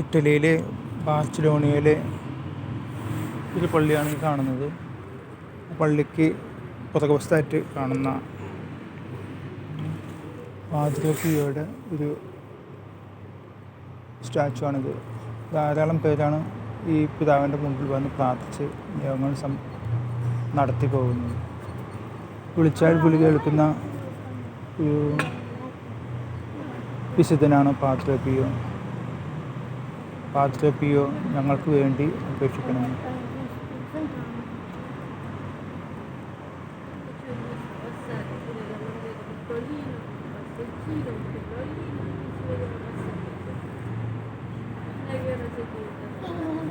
ഇറ്റലിയിലെ ബാർസലോണയിലെ ഒരു പള്ളിയാണ് ഈ കാണുന്നത്. പള്ളിക്ക് പുറകുവശത്തായിട്ട് കാണുന്ന പാദ്രിയോയുടെ ഒരു സ്റ്റാച്ചു ആണിത് ധാരാളം പേരാണ് ഈ പിതാവിന്റെ മുമ്പിൽ വന്ന് പ്രാർത്ഥിച്ച് യോഗങ്ങൾ സം നടത്തി പോകുന്നത്. വിളിച്ചാൽ വിളി കേൾക്കുന്ന ഒരു വിശുദ്ധനാണ് പാത്രോപ്പിയോ പാത്രോപ്പിയോ ഞങ്ങൾക്ക് വേണ്ടി അപേക്ഷിക്കണം La guerra se quita.